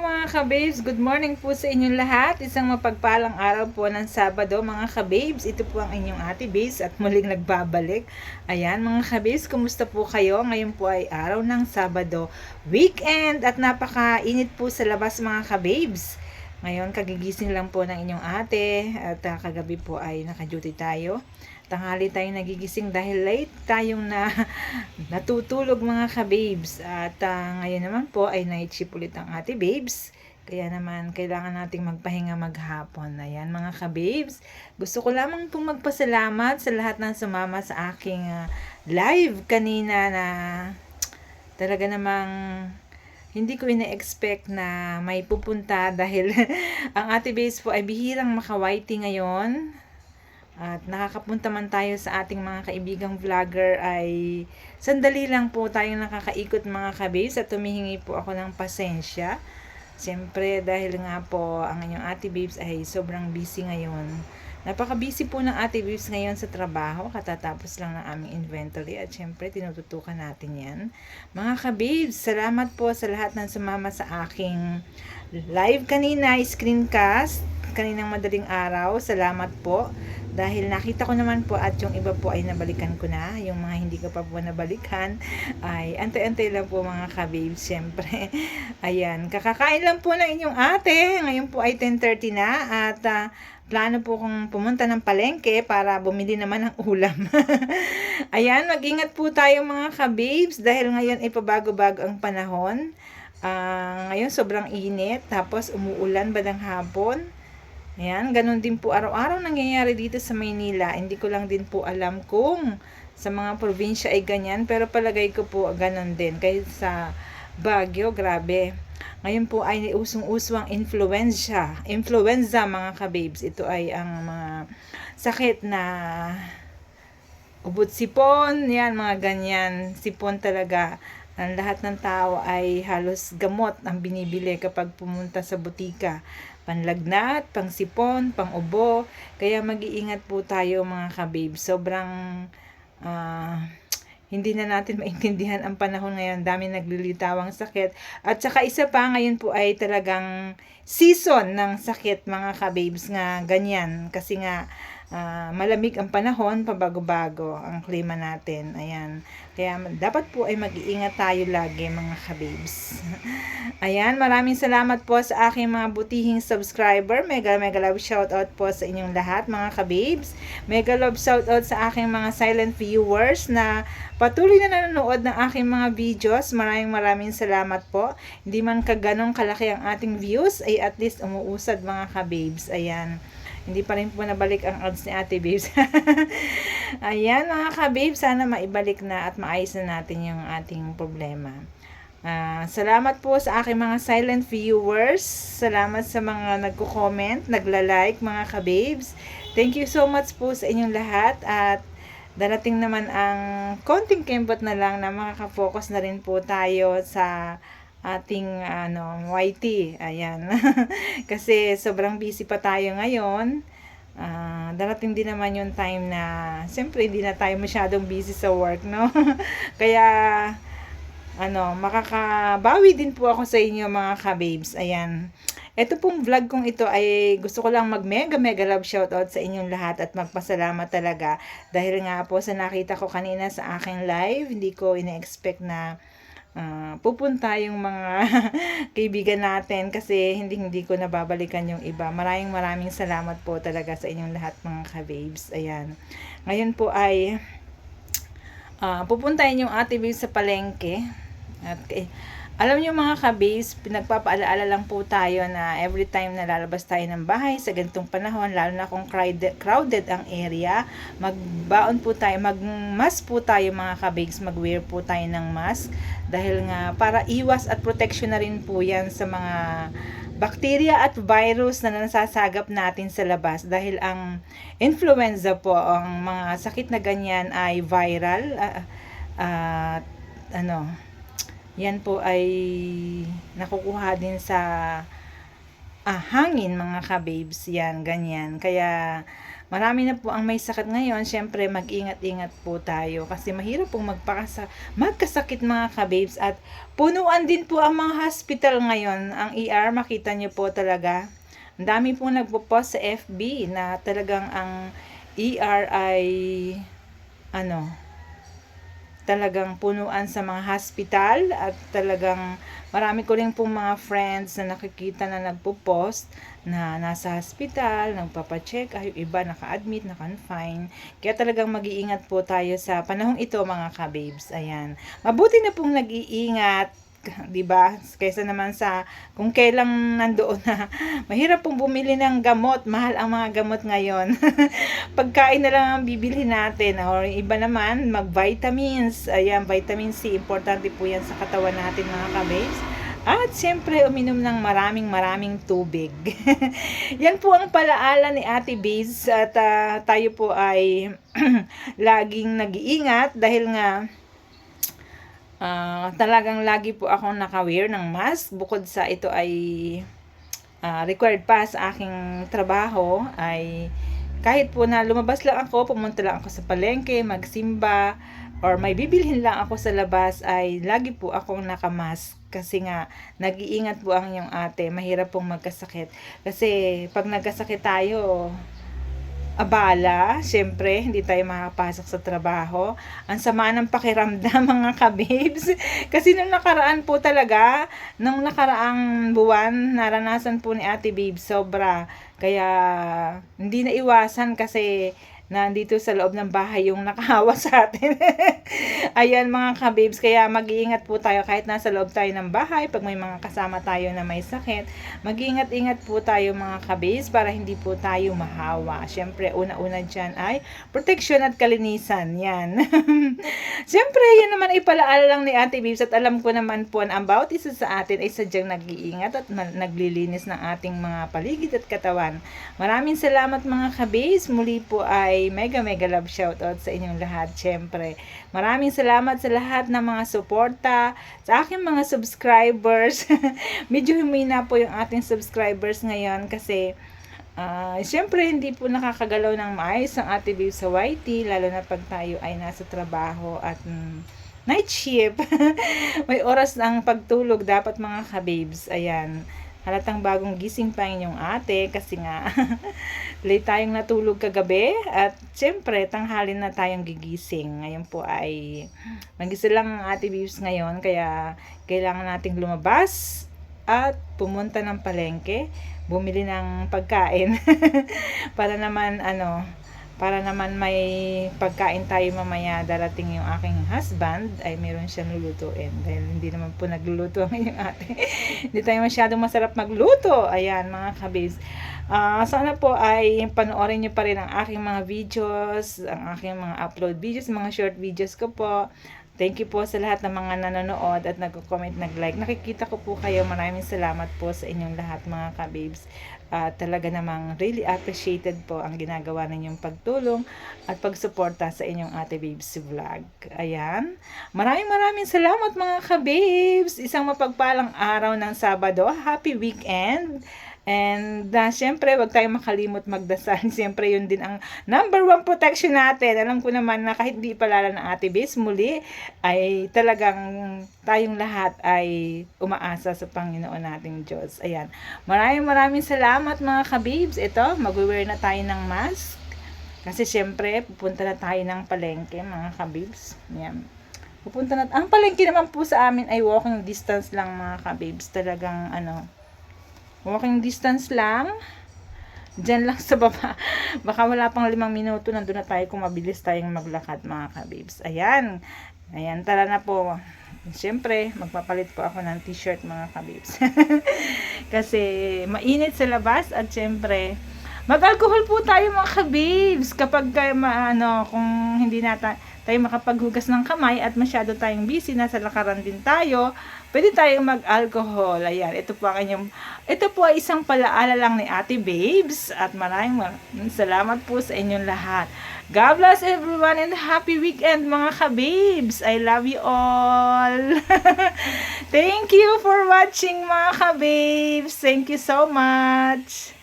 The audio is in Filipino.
mga kababes! Good morning po sa inyong lahat. Isang mapagpalang araw po ng Sabado mga kababes. Ito po ang inyong ate babes at muling nagbabalik. Ayan mga kababes, kumusta po kayo? Ngayon po ay araw ng Sabado, weekend at napakainit po sa labas mga kababes. Ngayon kagigising lang po ng inyong ate at ah, kagabi po ay naka-duty tayo. Tanghali tayo nagigising dahil late tayong na natutulog mga ka-babes. At ah, ngayon naman po ay night shift ulit ang ate babes. Kaya naman, kailangan nating magpahinga maghapon. Ayan mga ka-babes. Gusto ko lamang pong magpasalamat sa lahat ng sumama sa aking ah, live kanina na talaga namang hindi ko ina-expect na may pupunta dahil ang ate base po ay bihirang makawaiti ngayon. At nakakapunta man tayo sa ating mga kaibigang vlogger ay sandali lang po tayong nakakaikot mga kababes at tumihingi po ako ng pasensya. Siyempre dahil nga po ang inyong ate babes ay sobrang busy ngayon. Napaka-busy po ng ate babes ngayon sa trabaho. Katatapos lang ng aming inventory at syempre tinututukan natin yan. Mga kababes, salamat po sa lahat ng sumama sa aking live kanina, screencast, kaninang madaling araw. Salamat po. Dahil nakita ko naman po at yung iba po ay nabalikan ko na. Yung mga hindi ko pa po nabalikan ay antay-antay lang po mga kababes. Siyempre, ayan. Kakakain lang po ng inyong ate. Ngayon po ay 10.30 na at ah, plano po kong pumunta ng palengke para bumili naman ng ulam. Ayan, mag-ingat po tayo mga kababes dahil ngayon ay pabago-bago ang panahon. Ah, ngayon sobrang init, tapos umuulan ba ng hapon? Ayan, ganun din po araw-araw nangyayari dito sa Maynila. Hindi ko lang din po alam kung sa mga probinsya ay ganyan, pero palagay ko po ganun din. Kahit sa Baguio, grabe. Ngayon po ay usong-uso ang influenza. Influenza mga kababes. Ito ay ang mga sakit na ubot sipon, yan mga ganyan. Sipon talaga. Ang lahat ng tao ay halos gamot ang binibili kapag pumunta sa butika. Panlagnat, pangsipon, pangubo. Kaya mag-iingat po tayo mga kababes. Sobrang ah, hindi na natin maintindihan ang panahon ngayon. Dami naglilitawang sakit. At saka isa pa, ngayon po ay talagang season ng sakit mga kababes nga ganyan. Kasi nga ah, malamig ang panahon, pabago-bago ang klima natin. Ayan. Kaya dapat po ay mag-iingat tayo lagi mga kababes. Ayan, maraming salamat po sa aking mga butihing subscriber. Mega mega love shoutout po sa inyong lahat mga kababes. Mega love shoutout sa aking mga silent viewers na patuloy na nanonood ng aking mga videos. Maraming maraming salamat po. Hindi man kaganong kalaki ang ating views, ay at least umuusad mga kababes. Ayan. Hindi pa rin po nabalik ang odds ni Ate Babes. Ayan mga ka-babes, sana maibalik na at maayos na natin yung ating problema. Ah, salamat po sa aking mga silent viewers. Salamat sa mga nagko-comment, nagla-like mga ka-babes. Thank you so much po sa inyong lahat at darating naman ang konting kembot na lang na makaka-focus na rin po tayo sa ating ano YT. Ayan. Kasi sobrang busy pa tayo ngayon. Ah, darating din naman yung time na siyempre hindi na tayo masyadong busy sa work, no? Kaya ano, makakabawi din po ako sa inyo mga ka-babes. Ayan. Ito pong vlog kong ito ay gusto ko lang mag mega mega love shoutout sa inyong lahat at magpasalamat talaga dahil nga po sa nakita ko kanina sa aking live, hindi ko ina-expect na ah, pupunta yung mga kaibigan natin kasi hindi hindi ko nababalikan yung iba. Maraming maraming salamat po talaga sa inyong lahat mga ka-babes. Ayan. Ngayon po ay ah, pupuntahin yung ate babes sa palengke. At eh, alam niyo mga kabis, pinagpapaalaala lang po tayo na every time na lalabas tayo ng bahay sa ganitong panahon, lalo na kung crowded, ang area, magbaon po tayo, magmask po tayo mga kabis, magwear po tayo ng mask. Dahil nga para iwas at protection na rin po yan sa mga bacteria at virus na nasasagap natin sa labas. Dahil ang influenza po, ang mga sakit na ganyan ay viral ah, at ano, yan po ay nakukuha din sa ah, hangin mga ka-babes yan, ganyan. Kaya marami na po ang may sakit ngayon, syempre mag-ingat-ingat po tayo kasi mahirap pong magpakasa magkasakit mga kababes at punuan din po ang mga hospital ngayon. Ang ER, makita niyo po talaga. Ang dami pong nagpo-post sa FB na talagang ang ER ay ano, talagang punuan sa mga hospital at talagang marami ko rin pong mga friends na nakikita na nagpo-post na nasa hospital, nagpapacheck, ay iba naka-admit, naka-confine. Kaya talagang mag-iingat po tayo sa panahong ito mga kababes. Ayan. Mabuti na pong nag-iingat 'di ba? Kaysa naman sa kung kailang nandoon na mahirap pong bumili ng gamot, mahal ang mga gamot ngayon. Pagkain na lang ang bibili natin or iba naman mag-vitamins. Ayan, vitamin C importante po 'yan sa katawan natin mga kababes. At siyempre, uminom ng maraming maraming tubig. Yan po ang palaala ni Ate Biz at ah, tayo po ay laging nag-iingat dahil nga Ah, talagang lagi po akong naka-wear ng mask. Bukod sa ito ay ah, required pa sa aking trabaho ay kahit po na lumabas lang ako, pumunta lang ako sa palengke, magsimba, or may bibilhin lang ako sa labas ay lagi po akong nakamask. Kasi nga nag-iingat po ang inyong ate, mahirap pong magkasakit. Kasi pag nagkasakit tayo, abala, syempre, hindi tayo makapasok sa trabaho. Ang sama ng pakiramdam, mga kabibs. Kasi nung nakaraan po talaga, nung nakaraang buwan, naranasan po ni Ate Babe, sobra. Kaya, hindi na iwasan kasi nandito sa loob ng bahay yung nakahawa sa atin. Ayan mga kabibs, kaya mag-iingat po tayo kahit nasa loob tayo ng bahay, pag may mga kasama tayo na may sakit, mag-iingat-ingat po tayo mga kabibs para hindi po tayo mahawa. Siyempre, una-una dyan ay protection at kalinisan. Yan. Siyempre, yan naman ipalaala lang ni Ate Bibs at alam ko naman po ang bawat isa sa atin ay sadyang nag-iingat at naglilinis ng ating mga paligid at katawan. Maraming salamat mga kabibs. Muli po ay mega mega love shoutout sa inyong lahat. Siyempre, maraming salamat sa lahat ng mga suporta, sa aking mga subscribers. Medyo humina po yung ating subscribers ngayon kasi uh, siyempre hindi po nakakagalaw ng maayos ang ate Viv sa YT, lalo na pag tayo ay nasa trabaho at mm, night shift. May oras ng pagtulog dapat mga kababes. Ayan halatang bagong gising pa inyong ate kasi nga late tayong natulog kagabi at syempre tanghalin na tayong gigising. Ngayon po ay magisa lang ang ate Bibs ngayon kaya kailangan nating lumabas at pumunta ng palengke, bumili ng pagkain para naman ano para naman may pagkain tayo mamaya darating yung aking husband ay meron siyang lulutuin dahil hindi naman po nagluluto ang inyong ate. Hindi tayo masyadong masarap magluto. Ayan mga kabis. Uh, sana po ay panoorin nyo pa rin ang aking mga videos ang aking mga upload videos mga short videos ko po Thank you po sa lahat ng mga nanonood at nagko-comment, nag-like. Nakikita ko po kayo. Maraming salamat po sa inyong lahat mga kababes. Uh, talaga namang really appreciated po ang ginagawa ninyong pagtulong at pagsuporta sa inyong Ate Babes vlog. Ayan. Maraming maraming salamat mga kababes. Isang mapagpalang araw ng Sabado. Happy weekend. And uh, syempre, wag tayong makalimot magdasal. Syempre, yun din ang number one protection natin. Alam ko naman na kahit di palala ng ate base, muli ay talagang tayong lahat ay umaasa sa Panginoon nating Diyos. Ayan. Maraming maraming salamat mga kabibs. Ito, mag-wear na tayo ng mask. Kasi syempre, pupunta na tayo ng palengke, mga kabibs. Ayan. Pupunta na. Ang palengke naman po sa amin ay walking distance lang, mga kabibs. Talagang, ano, Walking distance lang. Diyan lang sa baba. Baka wala pang limang minuto, nandun na tayo kung mabilis tayong maglakad mga kabibs. Ayan. Ayan, tara na po. Siyempre, magpapalit po ako ng t-shirt mga kabibs. Kasi mainit sa labas at siyempre, mag-alcohol po tayo mga kabibs. Kapag ano, kung hindi nata tayo makapaghugas ng kamay at masyado tayong busy, nasa lakaran din tayo, pwede tayong mag-alcohol. Ayan, ito po ang inyong, ito po ay isang palaala lang ni Ate Babes at maraming maraming salamat po sa inyong lahat. God bless everyone and happy weekend mga kababes. I love you all. Thank you for watching mga kababes. Thank you so much.